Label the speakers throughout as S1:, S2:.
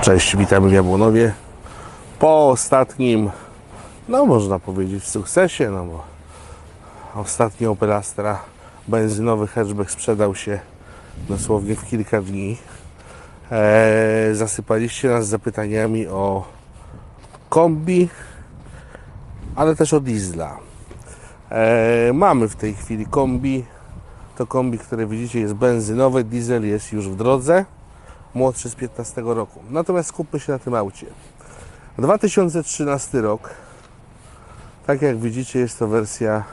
S1: Cześć, witamy w Jabłonowie. Po ostatnim, no można powiedzieć sukcesie, no bo ostatni Opel Astra benzynowy hatchback sprzedał się dosłownie w kilka dni. Eee, zasypaliście nas zapytaniami o kombi, ale też o diesla. Eee, mamy w tej chwili kombi. To kombi, które widzicie jest benzynowe, diesel jest już w drodze młodszy z 15 roku. Natomiast skupmy się na tym aucie. 2013 rok. Tak jak widzicie, jest to wersja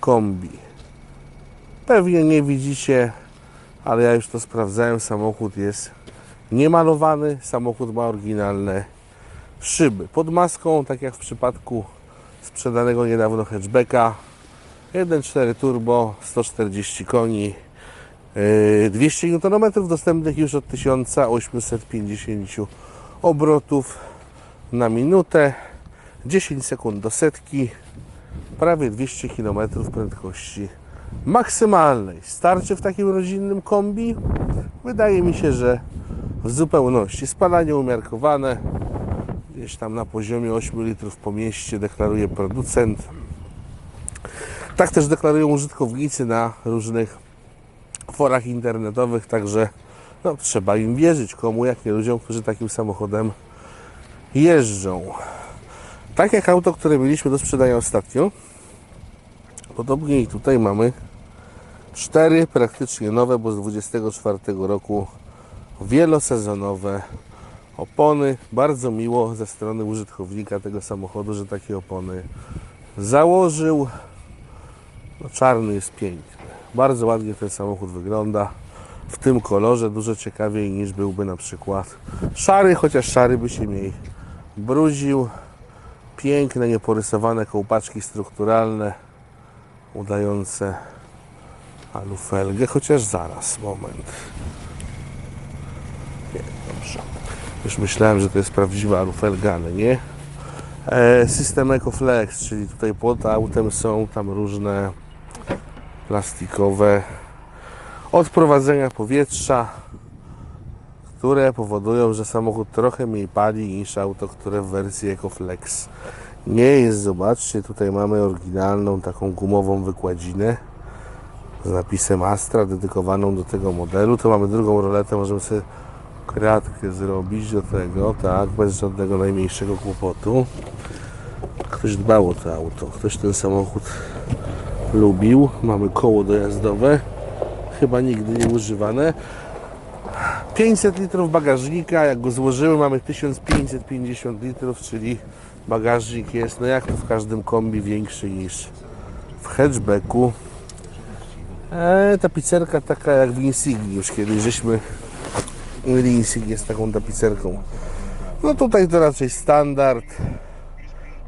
S1: kombi. Pewnie nie widzicie, ale ja już to sprawdzałem. Samochód jest niemalowany, samochód ma oryginalne szyby. Pod maską, tak jak w przypadku sprzedanego niedawno hatchbacka. 1.4 turbo, 140 koni, 200 Nm dostępnych już od 1850 obrotów na minutę, 10 sekund do setki, prawie 200 km prędkości maksymalnej. Starczy w takim rodzinnym kombi? Wydaje mi się, że w zupełności. Spalanie umiarkowane, gdzieś tam na poziomie 8 litrów po mieście deklaruje producent. Tak też deklarują użytkownicy na różnych forach internetowych, także no, trzeba im wierzyć, komu jak nie ludziom, którzy takim samochodem jeżdżą. Tak jak auto, które mieliśmy do sprzedania ostatnio, podobnie i tutaj mamy cztery praktycznie nowe, bo z 24 roku wielosezonowe opony. Bardzo miło ze strony użytkownika tego samochodu, że takie opony założył. No, czarny jest piękny. Bardzo ładnie ten samochód wygląda w tym kolorze, dużo ciekawiej niż byłby na przykład szary, chociaż szary by się mniej brudził. Piękne, nieporysowane kołpaczki strukturalne udające alufelgę, chociaż zaraz, moment. Nie, dobrze. Już myślałem, że to jest prawdziwa alufelga, ale nie. E, system EcoFlex, czyli tutaj pod autem są tam różne plastikowe odprowadzenia powietrza, które powodują, że samochód trochę mniej pali niż auto, które w wersji EcoFlex nie jest. Zobaczcie, tutaj mamy oryginalną taką gumową wykładzinę z napisem Astra dedykowaną do tego modelu. Tu mamy drugą roletę, możemy sobie kratkę zrobić do tego, tak, bez żadnego najmniejszego kłopotu. Ktoś dbał o to auto, ktoś ten samochód lubił. Mamy koło dojazdowe, chyba nigdy nie używane. 500 litrów bagażnika, jak go złożymy mamy 1550 litrów, czyli bagażnik jest, no jak to w każdym kombi, większy niż w hatchbacku. E, tapicerka taka jak w Insigni, już kiedyś żeśmy mieli Insignię z taką tapicerką. No tutaj to raczej standard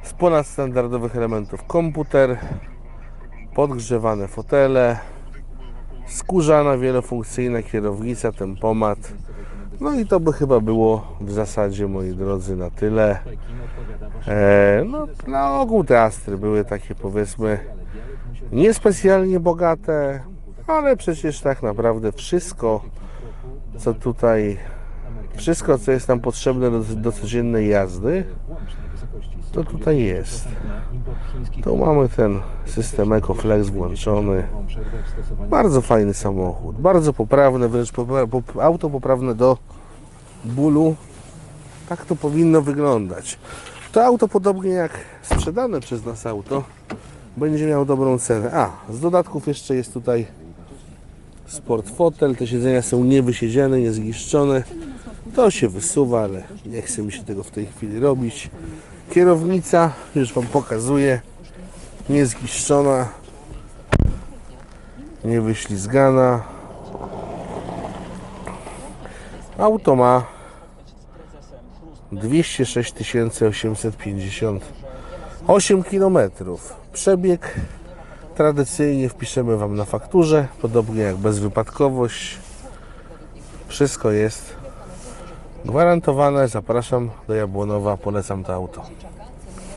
S1: z ponadstandardowych elementów komputer, podgrzewane fotele, skórzana wielofunkcyjna kierownica, tempomat. No i to by chyba było w zasadzie, moi drodzy, na tyle. E, no, na ogół te Astry były takie, powiedzmy, niespecjalnie bogate, ale przecież tak naprawdę wszystko, co tutaj, wszystko, co jest nam potrzebne do, do codziennej jazdy, to tutaj jest. Tu mamy ten system EcoFlex włączony. Bardzo fajny samochód, bardzo poprawny, wręcz auto poprawne do bólu. Tak to powinno wyglądać. To auto podobnie jak sprzedane przez nas auto będzie miało dobrą cenę. A, z dodatków jeszcze jest tutaj sport fotel. Te siedzenia są niewysiedziane, niezniszczone. To się wysuwa, ale nie chce mi się tego w tej chwili robić. Kierownica, już Wam pokazuję, niezniszczona, niewyślizgana. Auto ma 206 858 km. Przebieg tradycyjnie wpiszemy Wam na fakturze, podobnie jak bezwypadkowość. Wszystko jest gwarantowane. Zapraszam do Jabłonowa, polecam to auto.